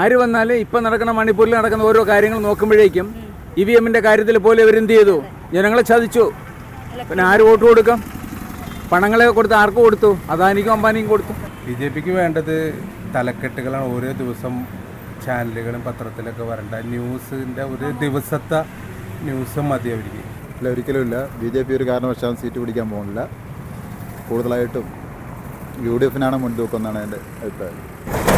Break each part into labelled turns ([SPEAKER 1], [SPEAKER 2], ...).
[SPEAKER 1] ആര് വന്നാലും ഇപ്പം നടക്കുന്ന മണിപ്പൂരിൽ നടക്കുന്ന ഓരോ കാര്യങ്ങൾ നോക്കുമ്പോഴേക്കും ഇ വി എമ്മിന്റെ കാര്യത്തിൽ പോലെ ഇവരെന്ത് ചെയ്തു? ജനങ്ങളെ ചതിച്ചു. പിന്നെ ആര് വോട്ട് കൊടുക്കാം? പണങ്ങളെ കൊടുത്ത് ആർക്ക് കൊടുത്തു? അദാനിക്കും അംബാനിക്കും കൊടുത്തു.
[SPEAKER 2] ബി ജെ പിക്ക് വേണ്ടത് തലക്കെട്ടുകളാണ്. ഓരോ ദിവസം ചാനലുകളും പത്രത്തിലൊക്കെ വരേണ്ട ന്യൂസിന്റെ ഒരു ദിവസത്തെ ന്യൂസ് മതി അവർക്ക്.
[SPEAKER 3] ഇല്ല ഒരിക്കലും ഇല്ല. ബി ജെ പി ഒരു കാരണവശാലും സീറ്റ് പിടിക്കാൻ പോകുന്നില്ല. കൂടുതലായിട്ടും യു ഡി എഫിനാണ് മുൻതൂക്കം എന്നാണ് എന്റെ അഭിപ്രായം.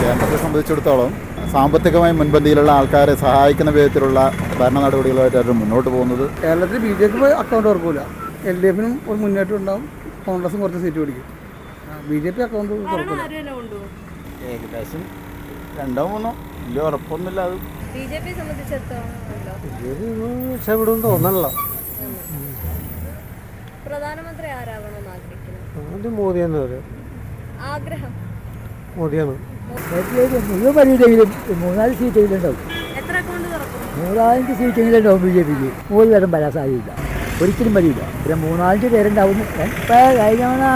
[SPEAKER 3] കേരളത്തെ സംബന്ധിച്ചിടത്തോളം സാമ്പത്തികമായി മുൻപന്തിയിലുള്ള ആൾക്കാരെ സഹായിക്കുന്ന വിധത്തിലുള്ള ഭരണ നടപടികളുമായിട്ടാണ് മുന്നോട്ട് പോകുന്നത്
[SPEAKER 4] കേരളത്തിൽ ബി ജെ പി അക്കൗണ്ട് തുറക്കൂല എൽ ഡി എഫിനും ഒരു മുന്നേറ്റം ഉണ്ടാവും. കോൺഗ്രസും കുറച്ച് സീറ്റ് പിടിക്കും. ബി ജെ പി അക്കൗണ്ട് തുറക്കൂല
[SPEAKER 5] ഏകദേശം രണ്ടോ മൂന്നോ. വലിയ ഉറപ്പൊന്നുമില്ല അത്.
[SPEAKER 6] ബി ജെ പി സംബന്ധിച്ചിടത്തോളം
[SPEAKER 4] രക്ഷപ്പെടും തോന്നണല്ലോ.
[SPEAKER 6] പ്രധാനമന്ത്രി ആരാകണമെന്ന് ആഗ്രഹിക്കുന്നു?
[SPEAKER 4] മോദി എന്ന് വരും.
[SPEAKER 6] ആഗ്രഹം.
[SPEAKER 4] മോദിയാണ്
[SPEAKER 7] മുഴുവൻ വരില്ലെങ്കിലും മൂന്നാൽ സീറ്റെങ്കിലും
[SPEAKER 6] തുറക്കും?
[SPEAKER 7] മൂന്നാലഞ്ച് സീറ്റെങ്കിലും ഉണ്ടാവും ബി ജെ പിക്ക്. മൂന്ന് തരം വരാൻ സാധ്യതയില്ല ഒരിക്കലും വരില്ല പിന്നെ മൂന്നാലഞ്ച് പേരുണ്ടാവും. കഴിഞ്ഞവനാ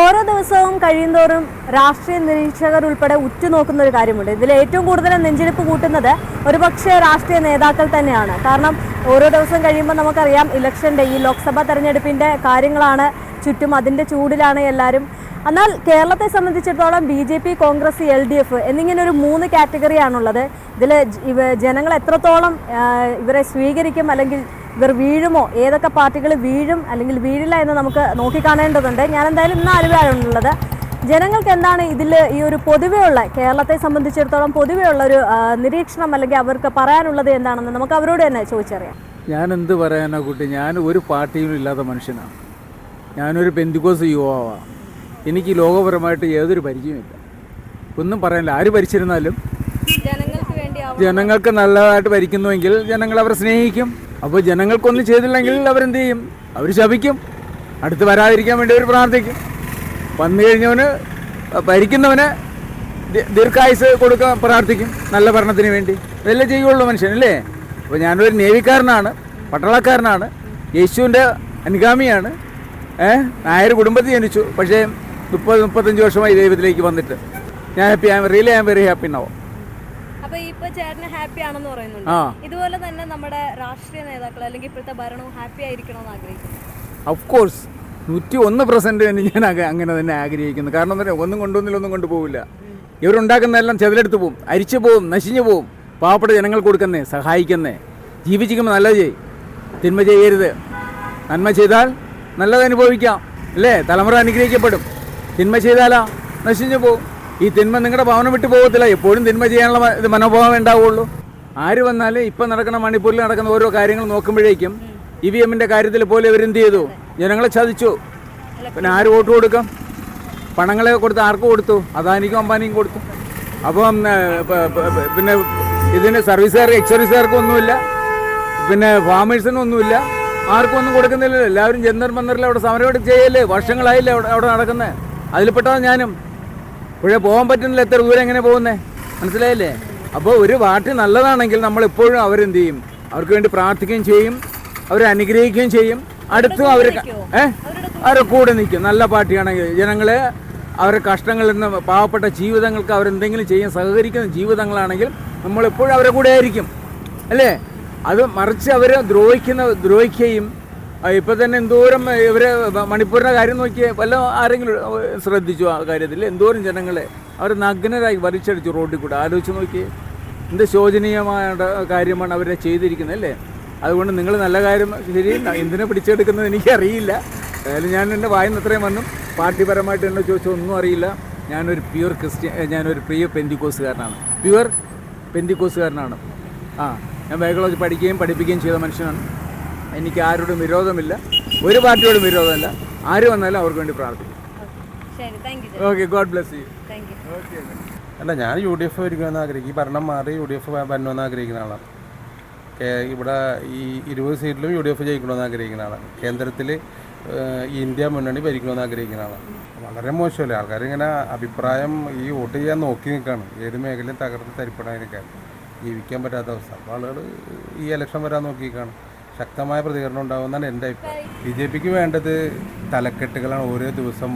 [SPEAKER 6] ഓരോ ദിവസവും കഴിയുന്തോറും രാഷ്ട്രീയ നിരീക്ഷകർ ഉൾപ്പെടെ ഉറ്റുനോക്കുന്ന ഒരു കാര്യമുണ്ട്. ഇതിൽ ഏറ്റവും കൂടുതൽ നെഞ്ചിരിപ്പ് കൂട്ടുന്നത് ഒരുപക്ഷെ രാഷ്ട്രീയ നേതാക്കൾ തന്നെയാണ്. കാരണം ഓരോ ദിവസം കഴിയുമ്പോൾ നമുക്കറിയാം ഇലക്ഷന്റെ ഈ ലോക്സഭാ തെരഞ്ഞെടുപ്പിന്റെ കാര്യങ്ങളാണ് ചുറ്റും അതിന്റെ ചൂടിലാണ് എല്ലാവരും എന്നാൽ കേരളത്തെ സംബന്ധിച്ചിടത്തോളം B J P Congress L D F എന്നിങ്ങനെ ഒരു മൂന്ന് കാറ്റഗറിയാണുള്ളത് ഇതിൽ ഇവ ജനങ്ങൾ എത്രത്തോളം ഇവരെ സ്വീകരിക്കും അല്ലെങ്കിൽ ഇവർ വീഴുമോ ഏതൊക്കെ പാർട്ടികൾ വീഴും അല്ലെങ്കിൽ വീഴില്ല എന്ന് നമുക്ക് നോക്കിക്കാണേണ്ടതുണ്ട്. ഞാൻ എന്തായാലും ഇന്ന് ആലുവയാണുള്ളത് ജനങ്ങൾക്ക് എന്താണ് ഇതിൽ ഈ ഒരു പൊതുവെയുള്ള കേരളത്തെ സംബന്ധിച്ചിടത്തോളം പൊതുവെയുള്ള ഒരു നിരീക്ഷണം അല്ലെങ്കിൽ അവർക്ക് പറയാനുള്ളത് എന്താണെന്ന് നമുക്ക് അവരോട് തന്നെ ചോദിച്ചറിയാം.
[SPEAKER 1] ഞാൻ എന്ത് പറയാനാ കുട്ടി? ഞാൻ ഒരു പാർട്ടിയും ഇല്ലാത്ത മനുഷ്യനാണ് ഞാനൊരു പെന്തിക്കോസ് യുവാവാണ് എനിക്ക് ലോകപരമായിട്ട് യാതൊരു പരിചയമില്ല ഒന്നും പറയാനില്ല. ആര് ഭരിച്ചിരുന്നാലും
[SPEAKER 6] ജനങ്ങൾക്ക്
[SPEAKER 1] നല്ലതായിട്ട് ഭരിക്കുന്നുവെങ്കിൽ ജനങ്ങൾ അവരെ സ്നേഹിക്കും. അപ്പോൾ ജനങ്ങൾക്കൊന്നും ചെയ്തില്ലെങ്കിൽ അവരെന്ത് ചെയ്യും? അവർ ശപിക്കും. അടുത്ത് വരാതിരിക്കാൻ വേണ്ടി അവർ പ്രാർത്ഥിക്കും. വന്നു കഴിഞ്ഞവന് ഭരിക്കുന്നവന് ദീർഘായുസ് കൊടുക്കാൻ പ്രാർത്ഥിക്കും. നല്ല ഭരണത്തിന് വേണ്ടി. ഇതെല്ലാം ചെയ്യുള്ളൂ മനുഷ്യനല്ലേ അപ്പോൾ ഞാനൊരു നേവിക്കാരനാണ് പട്ടാളക്കാരനാണ് യേശുവിന്റെ അനുഗാമിയാണ്. ഏഹ് നായർ കുടുംബത്തിൽ ജനിച്ചു. പക്ഷേ മുപ്പത് മുപ്പത്തഞ്ച് വർഷമായി ദൈവത്തിലേക്ക് വന്നിട്ട്. ഞാൻ happy I really I'm very happy no
[SPEAKER 6] അപ്പൊ ഇപ്പൊ ചേട്ടന് ഹാപ്പി ആണെന്ന് പറയുന്നുണ്ട്.
[SPEAKER 1] ആ.
[SPEAKER 6] ഇതുപോലെ തന്നെ നമ്മുടെ രാഷ്ട്രീയ നേതാക്കൾ അല്ലെങ്കിൽ ഇപ്പോഴത്തെ ഭരണവും ഹാപ്പി ആയിരിക്കണമെന്ന് ആഗ്രഹിക്കുന്നു.
[SPEAKER 1] ഓഫ് കോഴ്സ് നൂറ്റി ഒന്ന് പെർസെന്റ് തന്നെ ഞാൻ അക- അങ്ങനെ തന്നെ ആഗ്രഹിക്കുന്നു. കാരണം എന്താ പറയുക ഒന്നും കൊണ്ടുവന്നില്ല ഒന്നും കൊണ്ടുപോകില്ല ഇവരുണ്ടാക്കുന്നതെല്ലാം ചെതലെടുത്ത് പോവും അരിച്ചു പോവും നശിഞ്ഞു പോവും. പാവപ്പെട്ട ജനങ്ങൾ കൊടുക്കുന്നേ സഹായിക്കുന്നേ. ജീവിച്ചിരിക്കുമ്പോൾ നല്ലത് ചെയ് തിന്മ ചെയ്യരുത്. നന്മ ചെയ്താൽ നല്ലത് അനുഭവിക്കാം. അല്ലേ? തലമുറ അനുഗ്രഹിക്കപ്പെടും. തിന്മ ചെയ്താലാ? നശിഞ്ഞു പോകും ഈ തിന്മ നിങ്ങളുടെ ഭവനം വിട്ടു പോകത്തില്ല. എപ്പോഴും തിന്മ ചെയ്യാനുള്ള ഇത് മനോഭാവം ഉണ്ടാവുള്ളൂ. ആര് വന്നാലും ഇപ്പം നടക്കുന്ന മണിപ്പൂരിൽ നടക്കുന്ന ഓരോ കാര്യങ്ങൾ നോക്കുമ്പോഴേക്കും ഇ വി എമ്മിന്റെ കാര്യത്തിൽ പോലെ ഇവരെന്ത് ചെയ്തു? ജനങ്ങളെ ചതിച്ചു. പിന്നെ ആര് വോട്ട് കൊടുക്കാം? പണങ്ങളെ കൊടുത്ത് ആർക്ക് കൊടുത്തു? അദാനിക്കും അംബാനിക്കും കൊടുത്തു. അപ്പം പിന്നെ ഇതിന് സർവീസുകാർക്ക് എക്സ് സർവീസുകാർക്കും ഒന്നുമില്ല. പിന്നെ ഫാമേഴ്സിനും ഒന്നുമില്ല. ആർക്കും ഒന്നും കൊടുക്കുന്നില്ലല്ലോ. എല്ലാവരും ജന്തർ മന്ദറിൽ അവിടെ സമരം ചെയ്യല്ലേ? വർഷങ്ങളായില്ലേ അവിടെ അവിടെ നടക്കുന്നത് അതിൽപ്പെട്ടതാണ് ഞാനും. പുഴ പോകാൻ പറ്റുന്നില്ല എത്ര ദൂരം എങ്ങനെ പോകുന്നേ? മനസ്സിലായില്ലേ? അപ്പോൾ ഒരു പാർട്ടി നല്ലതാണെങ്കിൽ നമ്മൾ എപ്പോഴും അവരെന്ത് ചെയ്യും അവർക്ക് വേണ്ടി പ്രാർത്ഥിക്കുകയും ചെയ്യും അവരെ അനുഗ്രഹിക്കുകയും ചെയ്യും. അടുത്തും അവർ ഏ? അവരെ കൂടെ നിൽക്കും. നല്ല പാർട്ടിയാണെങ്കിൽ ജനങ്ങളെ അവരുടെ കഷ്ടങ്ങളിൽ നിന്ന് പാവപ്പെട്ട ജീവിതങ്ങൾക്ക് അവരെന്തെങ്കിലും ചെയ്യാൻ സഹകരിക്കുന്ന ജീവിതങ്ങളാണെങ്കിൽ നമ്മളെപ്പോഴും അവരെ കൂടെ ആയിരിക്കും. അല്ലേ? അത് മറിച്ച് അവരെ ദ്രോഹിക്കുന്ന ദ്രോഹിക്കുകയും ഇപ്പൊ തന്നെ എന്തോരം ഇവർ മണിപ്പൂരിന്റെ കാര്യം നോക്കിയ വല്ല ആരെങ്കിലും ശ്രദ്ധിച്ചു ആ കാര്യത്തിൽ? എന്തോരം ജനങ്ങളെ അവർ നഗ്നരായി വലിച്ചടിച്ചു റോഡിൽ കൂടെ? ആലോചിച്ച് നോക്കി എന്ത് ശോചനീയമായ കാര്യമാണ് അവരെ ചെയ്തിരിക്കുന്നത് അല്ലേ? അതുകൊണ്ട് നിങ്ങൾ നല്ല കാര്യം ശരി എന്തിനെ പിടിച്ചെടുക്കുന്നത് എനിക്കറിയില്ല. ഏതായാലും ഞാൻ എന്റെ വായന അത്രയും വന്നു. പാർട്ടിപരമായിട്ട് എന്നെ ചോദിച്ചാൽ ഒന്നും അറിയില്ല. ഞാനൊരു പ്യുവർ ക്രിസ്ത്യൻ ഞാനൊരു പ്രിയ പെന്തിക്കോസുകാരനാണ്. പ്യുവർ പെന്തിക്കോസുകാരനാണ്. ആ ഞാൻ ബൈക്കോളജി പഠിക്കുകയും പഠിപ്പിക്കുകയും ചെയ്ത മനുഷ്യനാണ്. എനിക്ക് ആരോടും വിരോധമില്ല. ഒരു പാർട്ടിയോടും വിരോധമല്ല. ആര് വന്നാലും അവർക്ക് വേണ്ടി പ്രാർത്ഥിക്കും. ഓക്കെ ഗോഡ് ബ്ലെസ് യു
[SPEAKER 2] അല്ല ഞാൻ യു ഡി എഫ് വരികയെന്ന് ആഗ്രഹിക്കും. ഈ ഭരണം മാറി യു ഡി എഫ് വരണമെന്ന് ആഗ്രഹിക്കുന്ന ആളാണ്. ഇവിടെ ഈ ഇരുപത് സീറ്റിലും യു ഡി എഫ് ജയിക്കണമെന്ന് ആഗ്രഹിക്കുന്ന ആളാണ്. കേന്ദ്രത്തിൽ ഇന്ത്യ മുന്നണി ഭരിക്കണമെന്ന് ആഗ്രഹിക്കുന്ന ആളാണ്. വളരെ മോശമല്ലേ? ആൾക്കാരിങ്ങനെ അഭിപ്രായം ഈ വോട്ട് ചെയ്യാൻ നോക്കി നിൽക്കുകയാണ് ഏത് മേഖലയും തകർത്ത് തരിപ്പെടാനൊക്കെ ജീവിക്കാൻ പറ്റാത്ത അവസ്ഥ. അപ്പോൾ ആളുകൾ ഈ ഇലക്ഷൻ വരാൻ നോക്കി നിൽക്കുകയാണ് ശക്തമായ പ്രതികരണം ഉണ്ടാകുമെന്നാണ് എന്റെ അഭിപ്രായം. ബി ജെ പിക്ക് വേണ്ടത് തലക്കെട്ടുകളാണ്. ഓരോ ദിവസം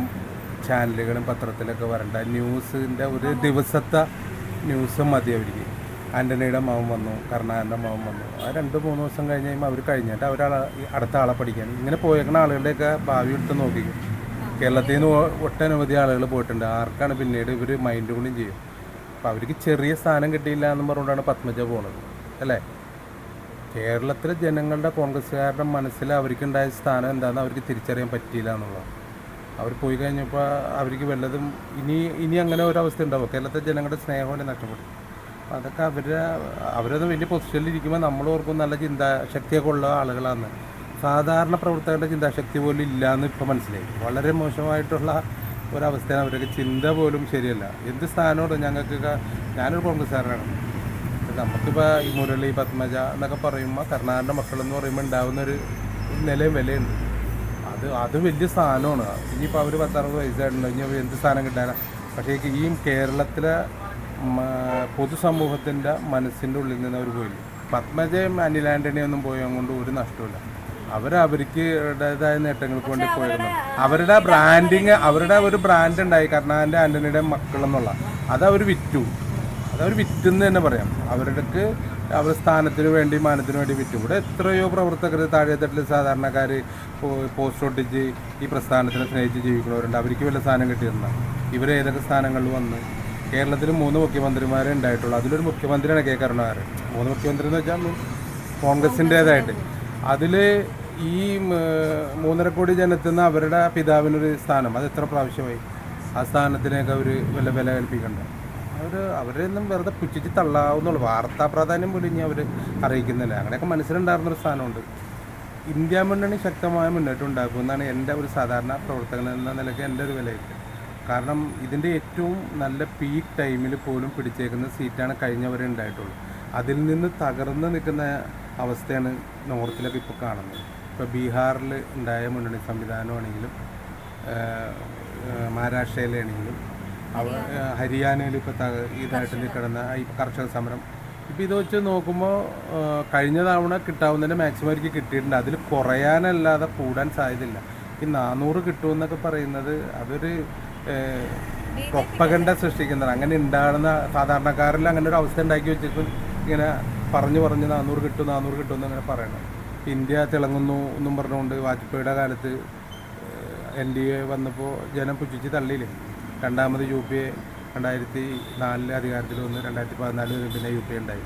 [SPEAKER 2] ചാനലുകളും പത്രത്തിലൊക്കെ വരേണ്ട ന്യൂസിന്റെ ഒരു ദിവസത്തെ ന്യൂസും മതി അവർക്ക്. ആന്റണിയുടെ മകൻ വന്നു കരുണാകരന്റെ മകൻ വന്നു. ആ രണ്ട് മൂന്ന് ദിവസം കഴിഞ്ഞ് കഴിയുമ്പോൾ അവർ കഴിഞ്ഞിട്ട് അവർ അടുത്ത ആളെ പഠിക്കാൻ. ഇങ്ങനെ പോയേക്കുന്ന ആളുകളുടെയൊക്കെ ഭാവി എടുത്ത് നോക്കി. കേരളത്തിൽ നിന്ന് ഒട്ടനവധി ആളുകൾ പോയിട്ടുണ്ട്. ആർക്കാണ് പിന്നീട് ഇവർ മൈൻഡ് കൊണ്ടും ചെയ്യും? അപ്പോൾ അവർക്ക് ചെറിയ സ്ഥാനം കിട്ടിയില്ല എന്ന് പറഞ്ഞുകൊണ്ടാണ് പത്മജ പോണത്. അല്ലേ? കേരളത്തിലെ ജനങ്ങളുടെ കോൺഗ്രസ്സുകാരുടെ മനസ്സിൽ അവർക്കുണ്ടായ സ്ഥാനം എന്താണെന്ന് അവർക്ക് തിരിച്ചറിയാൻ പറ്റിയില്ല എന്നുള്ളത് അവർ പോയി കഴിഞ്ഞപ്പോൾ അവർക്ക് വല്ലതും ഇനി ഇനി അങ്ങനെ ഒരു അവസ്ഥ ഉണ്ടാവും. കേരളത്തെ ജനങ്ങളുടെ സ്നേഹം നഷ്ടപ്പെടും അപ്പോൾ അതൊക്കെ അവരുടെ അവരൊന്നും വലിയ പൊസിഷനിൽ ഇരിക്കുമ്പോൾ നമ്മൾ ഓർക്കും നല്ല ചിന്താശക്തിയൊക്കെ ഉള്ള ആളുകളാണ് സാധാരണ പ്രവർത്തകരുടെ ചിന്താശക്തി പോലും ഇല്ല എന്ന് ഇപ്പോൾ മനസ്സിലായി. വളരെ മോശമായിട്ടുള്ള ഒരവസ്ഥയാണ് അവരൊക്കെ. ചിന്ത പോലും ശരിയല്ല. എന്ത് സ്ഥാനമാണ് ഞങ്ങൾക്കൊക്കെ ഞാനൊരു കോൺഗ്രസ്സുകാരനാണ്. നമുക്കിപ്പോൾ ഈ മുരളി പത്മജ എന്നൊക്കെ പറയുമ്പോൾ കരുണാകരന്റെ മക്കളെന്ന് പറയുമ്പോൾ ഉണ്ടാകുന്ന ഒരു നിലയും വിലയുണ്ട്. അത് അത് വലിയ സ്ഥാനമാണ് ഇനിയിപ്പോൾ അവർ പത്തറുപത് വയസ്സായിട്ടുണ്ട്? ഇനി അവർ എന്ത് സ്ഥാനം കിട്ടാനാ? പക്ഷേ ഈ കേരളത്തിലെ പൊതുസമൂഹത്തിന്റെ മനസ്സിന്റെ ഉള്ളിൽ നിന്ന് അവർ പോയില്ല? പത്മജയും അനിൽ ആന്റണിയൊന്നും പോയത് കൊണ്ട് ഒരു നഷ്ടമില്ല അവർ അവരുടേതായ നേട്ടങ്ങൾക്ക് വേണ്ടി പോയിരുന്നു. അവരുടെ ബ്രാൻഡിങ് അവരുടെ ഒരു ബ്രാൻഡ് ഉണ്ടായി കർണാടന്റെ ആന്റണിയുടെ മക്കളെന്നുള്ള. അത് അവർ വിറ്റു. അതവർ വിറ്റെന്ന് തന്നെ പറയാം. അവർക്ക് അവർ സ്ഥാനത്തിന് വേണ്ടി മാനത്തിന് വേണ്ടി വിറ്റു. ഇവിടെ എത്രയോ പ്രവർത്തകർ താഴെത്തട്ടിൽ സാധാരണക്കാർ പോസ്റ്റ് ഒട്ടിച്ച് ഈ പ്രസ്ഥാനത്തിനെ സ്നേഹിച്ച് ജീവിക്കുന്നവരുണ്ട്. അവർക്ക് വല്ല സ്ഥാനം കിട്ടിയിരുന്ന? ഇവർ ഏതൊക്കെ സ്ഥാനങ്ങളിൽ വന്ന്? കേരളത്തിൽ മൂന്ന് മുഖ്യമന്ത്രിമാരെ ഉണ്ടായിട്ടുള്ളൂ. അതിലൊരു മുഖ്യമന്ത്രിയാണ് കെ കരുണാകരൻ. മൂന്ന് മുഖ്യമന്ത്രി എന്ന് വെച്ചാൽ കോൺഗ്രസിന്റേതായിട്ട് അതിൽ ഈ മൂന്നര കോടി ജനത്തിൽ നിന്ന് അവരുടെ പിതാവിനൊരു സ്ഥാനം. അത് എത്ര പ്രാവശ്യമായി? ആ സ്ഥാനത്തിനൊക്കെ അവർ വല്ല വില കൽപ്പിക്കണ്ട? അവർ അവരൊന്നും വെറുതെ പുച്ഛിച്ച് തള്ളാവുന്നുള്ളൂ. വാർത്താ പ്രാധാന്യം പോലും ഇനി അവർ അറിയിക്കുന്നില്ല. അങ്ങനെയൊക്കെ മനസ്സിലുണ്ടായിരുന്നൊരു സ്ഥാനമുണ്ട് ഇന്ത്യ മുന്നണി ശക്തമായ മുന്നേറ്റം എന്നാണ് എന്റെ ഒരു സാധാരണ പ്രവർത്തകൻ എന്ന നിലയ്ക്ക് എന്റെ ഒരു വിലയിരുത്തൽ. കാരണം ഇതിന്റെ ഏറ്റവും നല്ല പീക്ക് ടൈമിൽ പോലും പിടിച്ചേക്കുന്ന സീറ്റാണ് കഴിഞ്ഞവരെ ഉണ്ടായിട്ടുള്ളൂ അതിൽ നിന്ന് തകർന്ന് നിൽക്കുന്ന അവസ്ഥയാണ് നോർത്തിലൊക്കെ ഇപ്പോൾ കാണുന്നത്. ഇപ്പോൾ ബീഹാറിൽ ഉണ്ടായ മുന്നണി സംവിധാനമാണെങ്കിലും മഹാരാഷ്ട്രയിലാണെങ്കിലും അവ ഹരിയാനയിൽ ഇപ്പോൾ ഇതായിട്ട് കിടന്ന കർഷക സമരം. ഇപ്പോൾ ഇത് വെച്ച് നോക്കുമ്പോൾ കഴിഞ്ഞ തവണ കിട്ടാവുന്നതിന്റെ മാക്സിമം അവർക്ക് കിട്ടിയിട്ടുണ്ട്. അതിൽ കുറയാനല്ലാതെ കൂടാൻ സാധ്യതയില്ല. ഈ നാനൂറ് കിട്ടുമെന്നൊക്കെ പറയുന്നത് അതൊരു പ്രൊപ്പകണ്ട സൃഷ്ടിക്കുന്നതാണ്. അങ്ങനെ ഉണ്ടാകുന്ന സാധാരണക്കാരിൽ അങ്ങനെ ഒരു അവസ്ഥ ഉണ്ടാക്കി വെച്ചിട്ട് ഇങ്ങനെ പറഞ്ഞു പറഞ്ഞ് നാനൂറ് കിട്ടും നാനൂറ് കിട്ടും എന്ന് അങ്ങനെ പറയണം. ഇന്ത്യ തിളങ്ങുന്നു എന്നും പറഞ്ഞുകൊണ്ട് വാജ്പേയിയുടെ കാലത്ത് എൻ ഡി എ വന്നപ്പോൾ ജനം പുച്ഛിച്ച് തള്ളിയില്ലേ? രണ്ടാമത് യു പി എ രണ്ടായിരത്തി നാലിൽ അധികാരത്തിൽ വന്ന് രണ്ടായിരത്തി പതിനാലിൽ പിന്നെ യു പി എ ഉണ്ടായി.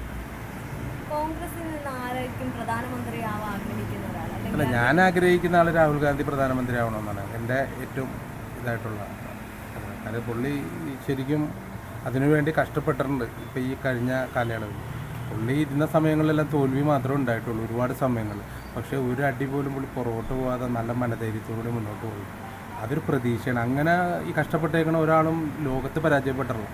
[SPEAKER 2] അല്ല ഞാൻ ആഗ്രഹിക്കുന്ന ആൾ രാഹുൽ ഗാന്ധി പ്രധാനമന്ത്രി ആവണമെന്നാണ് എന്റെ ഏറ്റവും ഇതായിട്ടുള്ള അത് പുള്ളി ശരിക്കും അതിനുവേണ്ടി കഷ്ടപ്പെട്ടിട്ടുണ്ട് ഇപ്പോൾ ഈ കഴിഞ്ഞ കാലയളവിൽ. പുള്ളി ഇരുന്ന സമയങ്ങളിലെല്ലാം തോൽവി മാത്രമേ ഉണ്ടായിട്ടുള്ളൂ ഒരുപാട് സമയങ്ങൾ. പക്ഷേ ഒരു അടി പോലും പുള്ളി പുറകോട്ട് പോകാതെ നല്ല മനധൈര്യത്തോടെ മുന്നോട്ട് പോയി. അതൊരു പ്രതീക്ഷയാണ്. അങ്ങനെ ഈ കഷ്ടപ്പെട്ടേക്കണ ഒരാളും ലോകത്ത് പരാജയപ്പെട്ടുള്ളൂ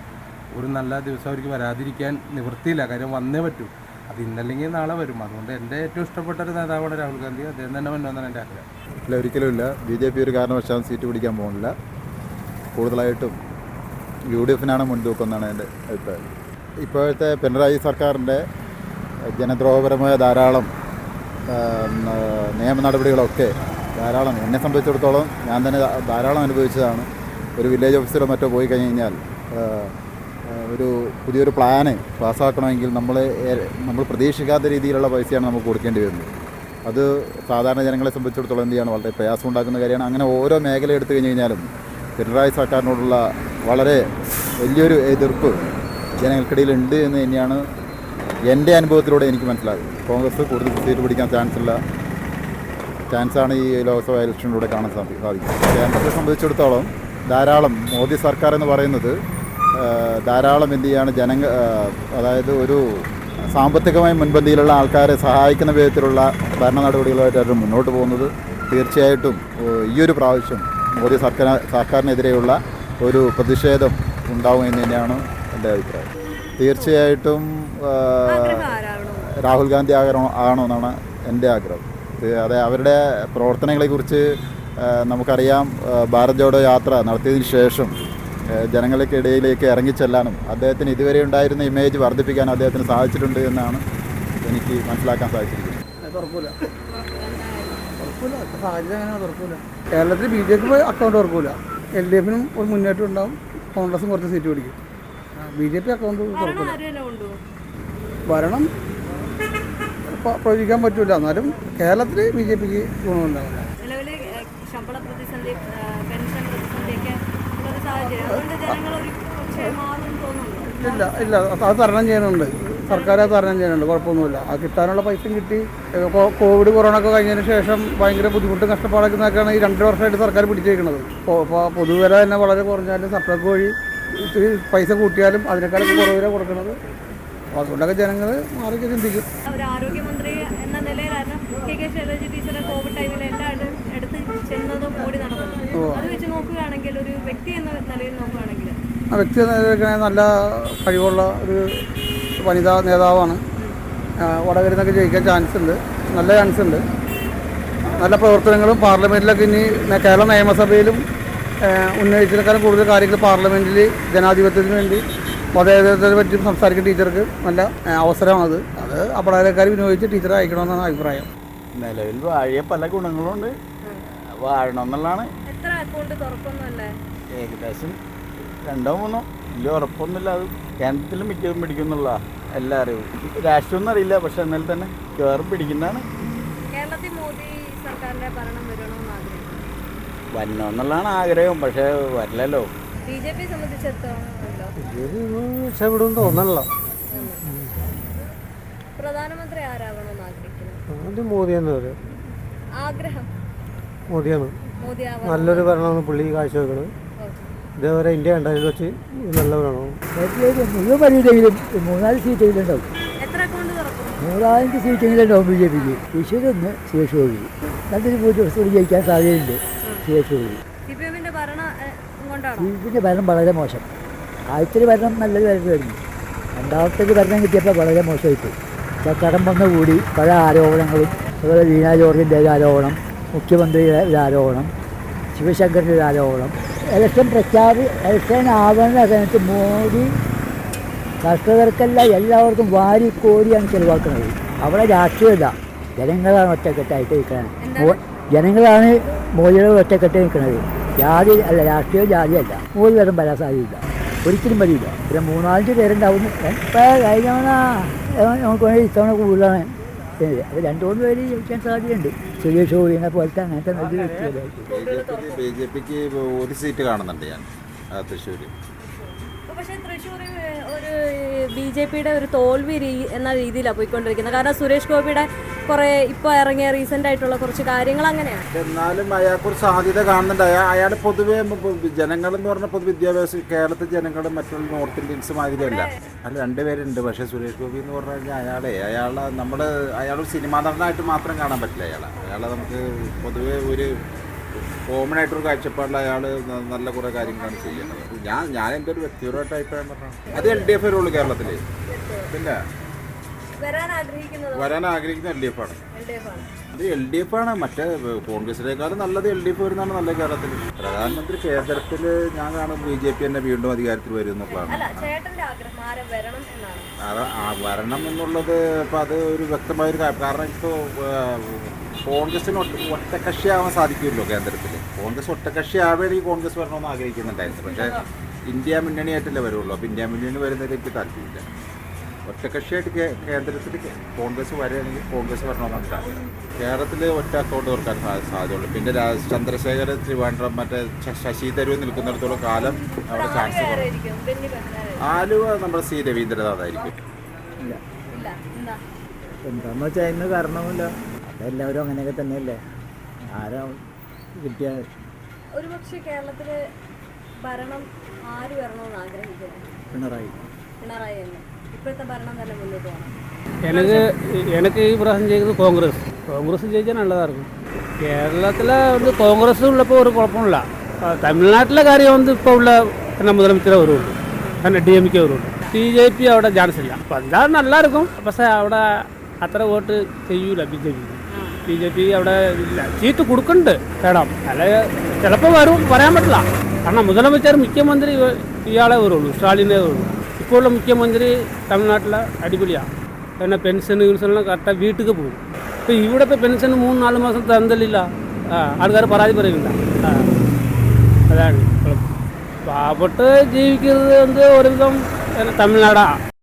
[SPEAKER 2] ഒരു നല്ല ദിവസം അവർക്ക് വരാതിരിക്കാൻ നിവൃത്തിയില്ല. കാര്യം വന്നേ പറ്റൂ. അത് ഇന്നല്ലെങ്കിൽ നാളെ വരും. അതുകൊണ്ട് എന്റെ ഏറ്റവും ഇഷ്ടപ്പെട്ട ഒരു നേതാവാണ് രാഹുൽ ഗാന്ധി. അദ്ദേഹം തന്നെ വന്നതെന്നാണ് എന്റെ ആഗ്രഹം.
[SPEAKER 3] ഇല്ല ഒരിക്കലും ഇല്ല. ബി ജെ പി ഒരു കാരണവശാലും സീറ്റ് പിടിക്കാൻ പോകുന്നില്ല. കൂടുതലായിട്ടും യു ഡി എഫിനാണ് മുൻതൂക്കം എന്നാണ് എന്റെ അഭിപ്രായം. ഇപ്പോഴത്തെ പിണറായി സർക്കാരിന്റെ ജനദ്രോഹപരമായ ധാരാളം നിയമ നടപടികളൊക്കെ ധാരാളം. എന്നെ സംബന്ധിച്ചിടത്തോളം ഞാൻ തന്നെ ധാരാളം അനുഭവിച്ചതാണ്. ഒരു വില്ലേജ് ഓഫീസറോ മറ്റോ പോയി കഴിഞ്ഞ് കഴിഞ്ഞാൽ ഒരു പുതിയൊരു പ്ലാന് പാസ്സാക്കണമെങ്കിൽ നമ്മൾ നമ്മൾ പ്രതീക്ഷിക്കാത്ത രീതിയിലുള്ള പൈസയാണ് നമുക്ക് കൊടുക്കേണ്ടി വരുന്നത്. അത് സാധാരണ ജനങ്ങളെ സംബന്ധിച്ചിടത്തോളം എന്ത് ചെയ്യാണ്? വളരെ പ്രയാസം ഉണ്ടാക്കുന്ന കാര്യമാണ്. അങ്ങനെ ഓരോ മേഖല എടുത്തു കഴിഞ്ഞ് കഴിഞ്ഞാലും പിണറായി സർക്കാരിനോടുള്ള വളരെ വലിയൊരു എതിർപ്പ് ജനങ്ങൾക്കിടയിൽ ഉണ്ട് എന്ന് തന്നെയാണ് എന്റെ അനുഭവത്തിലൂടെ എനിക്ക് മനസ്സിലാകും കോൺഗ്രസ് കൂടുതൽ സീറ്റ് പിടിക്കാൻ ചാൻസ് ഉള്ള ചാൻസാണ് ഈ ലോക്സഭാ ഇലക്ഷനിലൂടെ കാണാൻ സാധിക്കും സാധിക്കും കേരളത്തെ സംബന്ധിച്ചിടത്തോളം ധാരാളം മോദി സർക്കാർ എന്ന് പറയുന്നത് ധാരാളം എന്ത് ചെയ്യാണ് ജനങ്ങൾ അതായത് ഒരു സാമ്പത്തികമായി മുൻപന്തിയിലുള്ള ആൾക്കാരെ സഹായിക്കുന്ന വിധത്തിലുള്ള ഭരണ നടപടികളുമായിട്ട് മുന്നോട്ട് പോകുന്നത്. തീർച്ചയായിട്ടും ഈ ഒരു പ്രാവശ്യം മോദി സർക്കാർ സർക്കാരിനെതിരെയുള്ള ഒരു പ്രതിഷേധം ഉണ്ടാവും എന്ന് തന്നെയാണ് എന്റെ അഭിപ്രായം. തീർച്ചയായിട്ടും രാഹുൽ ഗാന്ധി ആകണോ ആകണമെന്നാണ് എന്റെ ആഗ്രഹം. അതെ അവരുടെ പ്രവർത്തനങ്ങളെക്കുറിച്ച് കുറിച്ച് നമുക്കറിയാം ഭാരത് ജോഡോ യാത്ര നടത്തിയതിന് ശേഷം ജനങ്ങൾക്കിടയിലേക്ക് ഇറങ്ങിച്ചെല്ലാനും അദ്ദേഹത്തിന് ഇതുവരെ ഉണ്ടായിരുന്ന ഇമേജ് വർദ്ധിപ്പിക്കാൻ അദ്ദേഹത്തിന് സാധിച്ചിട്ടുണ്ട് എന്നാണ് എനിക്ക് മനസ്സിലാക്കാൻ സാധിച്ചിരിക്കുന്നത്.
[SPEAKER 4] കേരളത്തിൽ ബി ജെ പി അക്കൗണ്ട് തുറക്കൂല. എൽ ഡി എഫിനും ഒരു മുന്നേറ്റം ഉണ്ടാവും. കോൺഗ്രസും കുറച്ച് സീറ്റ് പിടിക്കും. ബി ജെ പി അക്കൗണ്ട്
[SPEAKER 6] തുറക്കൂല.
[SPEAKER 4] ഭരണം പ്രവചിക്കാൻ പറ്റില്ല എന്നാലും കേരളത്തിൽ ബി ജെ പിക്ക് ഗുണമുണ്ടാവില്ല ഇല്ല ഇല്ല. അത് തരണം ചെയ്യുന്നുണ്ട്. സർക്കാർ അത് തരണം ചെയ്യുന്നുണ്ട്. കുഴപ്പമൊന്നുമില്ല. ആ കിട്ടാനുള്ള പൈസയും കിട്ടി. ഇപ്പോൾ കോവിഡ് കൊറോണ ഒക്കെ കഴിഞ്ഞതിന് ശേഷം ഭയങ്കര ബുദ്ധിമുട്ടും കഷ്ടപ്പാടൊക്കെ നോക്കിയാണ് ഈ രണ്ട് വർഷമായിട്ട് സർക്കാർ പിടിച്ചേക്കുന്നത് ഇപ്പോൾ പൊതുവില തന്നെ വളരെ കുറഞ്ഞാലും സർക്കാർക്ക് വഴി ഇത്തിരി പൈസ കൂട്ടിയാലും അതിനേക്കാളൊക്കെ കുറവില കൊടുക്കുന്നത്. അപ്പോൾ അതുകൊണ്ടൊക്കെ ജനങ്ങൾ മാറി ചിന്തിക്കും
[SPEAKER 6] ഒരു ആരോഗ്യമന്ത്രി എന്ന നിലയിലായിരുന്നു കെ ശൈലജ ടീച്ചറെ കോവിഡ് ടൈമിൽ എല്ലാവരും എടുത്ത് ചെന്നതും ഓടി നടന്നതും. അത് വെച്ച് നോക്കുകയാണെങ്കിൽ ഒരു വ്യക്തി എന്ന നിലയിൽ നോക്കുകയാണെങ്കിൽ
[SPEAKER 4] ആ വ്യക്തി നല്ല കഴിവുള്ള ഒരു വനിതാ നേതാവാണ്. വടകരുന്നൊക്കെ ജയിക്കാൻ ചാൻസ് ഉണ്ട്. നല്ല ചാൻസ് ഉണ്ട്. നല്ല പ്രവർത്തനങ്ങളും പാർലമെന്റിലൊക്കെ ഇനി കേരള നിയമസഭയിലും ഉന്നയിച്ചതിനേക്കാളും കൂടുതൽ കാര്യങ്ങൾ പാർലമെന്റിൽ ജനാധിപത്യത്തിന് വേണ്ടി മതേതരത്തെ പറ്റി സംസാരിക്കുന്ന ടീച്ചർക്ക് നല്ല അവസരമാണത്. അത് അപടാരക്കാർ വിനിയോഗിച്ച് ടീച്ചറെ അയക്കണമെന്നാണ് അഭിപ്രായം.
[SPEAKER 5] നിലവിൽ വാഴിയ പല ഗുണങ്ങളുണ്ട്. വാഴണം എന്നുള്ളതാണ്
[SPEAKER 6] എത്ര അക്കൗണ്ട് തുറക്കുന്നല്ലേ
[SPEAKER 5] ഏകദേശം രണ്ടോ മൂന്നോ. വലിയ ഉറപ്പൊന്നുമില്ല. അത് കേന്ദ്രത്തിൽ മിക്കതും പിടിക്കുന്നുള്ള എല്ലാ അറിവും. രാഷ്ട്രീയമൊന്നും അറിയില്ല പക്ഷെ എന്നാൽ തന്നെ കയറും പിടിക്കുന്നതാണ്.
[SPEAKER 6] കേരളത്തിൽ മോദി സർക്കാരിന്റെ ഭരണം വരണമെന്ന് ആഗ്രഹിക്കുന്നു.
[SPEAKER 5] വരണം എന്നുള്ളതാണ് ആഗ്രഹം പക്ഷേ വരില്ലല്ലോ.
[SPEAKER 6] ബി ജെ പി സംബന്ധിച്ചിടത്തോളമല്ലോ
[SPEAKER 8] രക്ഷപ്പെടും തോന്നണല്ലോ.
[SPEAKER 6] പ്രധാനമന്ത്രി ആരാകണമെന്ന്
[SPEAKER 8] മോദി തന്നെ
[SPEAKER 6] ആഗ്രഹം.
[SPEAKER 8] മോദിയാണ്.
[SPEAKER 6] മോദി
[SPEAKER 8] നല്ലൊരു ഭരണമാണ് പുള്ളി കാഴ്ചവെക്കുന്നത് ഇതേവരെ ഇന്ത്യ കണ്ടതിൽ വെച്ച് നല്ല ഭരണമാണ്.
[SPEAKER 7] തീർച്ചയായിട്ടും മുഴുവൻ മൂന്നാൽ സീറ്റെങ്കിലും ഉണ്ടാവും
[SPEAKER 6] എത്ര അക്കൗണ്ട് തുറക്കും?
[SPEAKER 7] നൂറായിരം സീറ്റെങ്കിലും ഉണ്ടാവും ബി ജെ പിക്ക്. ഈശ്വരൊന്ന് സുരേഷ് ഗോപി നല്ലൊരു ഭൂരിപക്ഷത്തോട് ജയിക്കാൻ സാധ്യതയുണ്ട്. സുരേഷ് ഗോപി
[SPEAKER 6] സി പി ഭരണം കൊണ്ടാണോ?
[SPEAKER 7] ഇതിന്റെ ഭരണം വളരെ മോശം. ആദ്യത്തെ ഭരണം നല്ലൊരു ഭരണമായിരുന്നു രണ്ടാമത്തെ ഭരണം കിട്ടിയപ്പോൾ വളരെ മോശമായിപ്പോയി. കടം വന്നുകൂടി പല ആരോപണങ്ങളും അതുപോലെ വീണ ജോർജിന്റെ ഒരു ആരോപണം മുഖ്യമന്ത്രിയുടെ ഒരു ആരോപണം ശിവശങ്കറിന്റെ ഒരു ആരോപണം. ഇലക്ഷൻ പ്രഖ്യാപി ഇലക്ഷൻ ആവുന്ന സമയത്ത് മോദി കർഷകർക്കല്ല എല്ലാവർക്കും വാരി കോരിയാണ് ചെലവാക്കുന്നത്. അവിടെ രാഷ്ട്രീയമില്ല. ജനങ്ങളാണ് ഒറ്റക്കെട്ടായിട്ട് നിൽക്കുന്നത്. ജനങ്ങളാണ് മോദിയുടെ ഒറ്റക്കെട്ട് നിൽക്കുന്നത്. ജാതി അല്ല രാഷ്ട്രീയം ജാതിയല്ല മോദി വരും വരാൻ സാധ്യതയില്ല ഒരിക്കലും വരില്ല പിന്നെ മൂന്നാലഞ്ച് പേരുണ്ടാവുന്നു എപ്പോഴാണ് കഴിഞ്ഞ നമുക്ക് വേണ്ടി ഇത്തവണ കൂടുതലാണ്. അത് രണ്ടു മൂന്ന് പേര് ജയിക്കാൻ സാധ്യതയുണ്ട്. സുരേഷ് ഗോപിനെ പോലത്തെ അങ്ങനത്തെ നല്ല വ്യക്തികളായിട്ട്
[SPEAKER 9] ബി ജെ പിക്ക് ഒരു സീറ്റ് കാണുന്നുണ്ട് ഞാൻ തൃശ്ശൂർ
[SPEAKER 6] പക്ഷേ തൃശ്ശൂർ ഒരു ബി ജെ പിയുടെ ഒരു തോൽവി എന്ന രീതിയിലാണ് പോയിക്കൊണ്ടിരിക്കുന്നത്. കാരണം സുരേഷ് ഗോപിയുടെ കുറേ ഇപ്പോൾ ഇറങ്ങിയ റീസെന്റ് ആയിട്ടുള്ള കുറച്ച് കാര്യങ്ങൾ അങ്ങനെയാണ്.
[SPEAKER 9] എന്നാലും അയാൾക്കൊരു സാധ്യത കാണുന്നുണ്ട്. അയാൾ അയാൾ പൊതുവേ ജനങ്ങൾ എന്ന് പറഞ്ഞ പൊതു വിദ്യാഭ്യാസം കേരളത്തിലെ ജനങ്ങളും മറ്റുള്ള നോർത്ത് ഇന്ത്യൻസ് മാതിരിയല്ല. അല്ല രണ്ടുപേരുണ്ട് പക്ഷേ സുരേഷ് ഗോപി എന്ന് പറഞ്ഞു കഴിഞ്ഞാൽ അയാളെ അയാളെ നമ്മൾ അയാൾ സിനിമാ നടനായിട്ട് മാത്രം കാണാൻ പറ്റില്ല അയാളെ. അയാളെ നമുക്ക് പൊതുവേ ഒരു കോമൺ ആയിട്ടൊരു കാഴ്ചപ്പാടിൽ അയാൾ നല്ല കുറേ കാര്യങ്ങളാണ് ചെയ്യുന്നത് ഞാൻ ഞാൻ എന്റെ ഒരു വ്യക്തിപരമായിട്ട് അഭിപ്രായം പറഞ്ഞു അത് എൽ ഡി എഫ് വരുള്ളൂ കേരളത്തിൽ പിന്നെ
[SPEAKER 6] വരാൻ
[SPEAKER 9] ആഗ്രഹിക്കുന്ന എൽ ഡി എഫ് ആണ്. അത് എൽ ഡി എഫ് ആണ്. മറ്റേ കോൺഗ്രസിനേക്കാളും നല്ലത് എൽ ഡി എഫ് വരുന്നതാണ് നല്ല കേരളത്തിൽ. പ്രധാനമന്ത്രി കേന്ദ്രത്തിൽ ഞാൻ കാണും ബി ജെ പി തന്നെ വീണ്ടും അധികാരത്തിൽ വരും എന്നുള്ളതാണ്
[SPEAKER 6] വരണം എന്നാണ്?
[SPEAKER 9] അത് ആ വരണം എന്നുള്ളത് ഇപ്പം അത് ഒരു വ്യക്തമായൊരു കാര്യം കാരണം ഇപ്പോൾ കോൺഗ്രസിന് ഒറ്റ ഒറ്റക്കക്ഷിയാവാൻ സാധിക്കുമല്ലോ കേന്ദ്രത്തിൽ. കോൺഗ്രസ് ഒറ്റകക്ഷി ആവുകയാണെങ്കിൽ കോൺഗ്രസ് വരണമെന്ന് ആഗ്രഹിക്കുന്നുണ്ടായിരുന്നു. പക്ഷേ ഇന്ത്യ മുന്നണിയായിട്ടല്ലേ വരുള്ളൂ. അപ്പോൾ ഇന്ത്യ മുന്നണി വരുന്നതിൽ എനിക്ക് താല്പര്യമില്ല. ഒറ്റക്കക്ഷിയായിട്ട് കേ- കേന്ദ്രത്തിൽ കോൺഗ്രസ് വരികയാണെങ്കിൽ കോൺഗ്രസ് വരണമെന്നാണ് താല്പര്യം കേരളത്തിൽ ഒറ്റ അക്കൗണ്ട് തുറക്കാൻ സാധ്യതയുള്ളൂ. പിന്നെ ചന്ദ്രശേഖര ത്രിവാൻഡ്രം മറ്റേ ശശി തരൂർ നിൽക്കുന്നിടത്തോളം കാലം അവിടെ ചാൻസ് ആലുവ നമ്മുടെ സി രവീന്ദ്രനാഥായിരിക്കും.
[SPEAKER 7] എന്താന്ന് വെച്ചാൽ അതിന് കാരണമില്ല അതെല്ലാവരും അങ്ങനെയൊക്കെ തന്നെയല്ലേ? ആരാ കിട്ടിയ
[SPEAKER 6] ഒരുപക്ഷെ കേരളത്തിലെ ഭരണം ആര് വരണമെന്ന് ആഗ്രഹിക്കുന്നു?
[SPEAKER 7] പിണറായി.
[SPEAKER 6] പിണറായി തന്നെ.
[SPEAKER 10] എനിക്ക് ഈ പ്രാവശ്യം ചെയ്തത് കോൺഗ്രസ്. കോൺഗ്രസ് ജയിച്ചാൽ നല്ലതായിരുന്നു. കേരളത്തിലെ வந்து കോൺഗ്രസ് ഉള്ളപ്പോൾ ഒരു കുഴപ്പമില്ല തമിഴ്നാട്ടിലെ കാര്യം വന്ന് ഇപ്പോൾ ഉള്ള തന്നെ മുതലമച്ചരെ വരുള്ളൂ. തന്നെ ഡി എം കെ വരുള്ളൂ. ബി ജെ പി അവിടെ ചാൻസ് ഇല്ല. പഞ്ചാബ് നല്ലായിരിക്കും പക്ഷേ അവിടെ അത്ര വോട്ട് ചെയ്യൂല B J P. B J P അവിടെ ഇല്ല. സീറ്റ് കൊടുക്കുന്നുണ്ട്. കേടാം അല്ല ചിലപ്പോൾ വരും. പറയാൻ പറ്റില്ല. കാരണം മുതലമച്ചർ മുഖ്യമന്ത്രി ഇയാളെ വരുള്ളൂ. സ്റ്റാലിനെ വരുള്ളൂ. ഇപ്പോഴുള്ള മുഖ്യമന്ത്രി തമിഴ്നാട്ടിലെ അടിപൊളിയാണ്. പിന്നെ പെൻഷൻ ഗിൻഷനെല്ലാം കറക്റ്റായി വീട്ടിൽ പോകും. ഇപ്പോൾ ഇവിടെ ഇപ്പോൾ പെൻഷൻ മൂന്ന് നാല് മാസം തന്നില്ല ആൾക്കാർ പരാതി പറയുന്നില്ല. അതാണ്. പാവപ്പെട്ട് ജീവിക്കുന്നത് എന്ത് ഒരുവിധം തമിഴ്നാടാണ്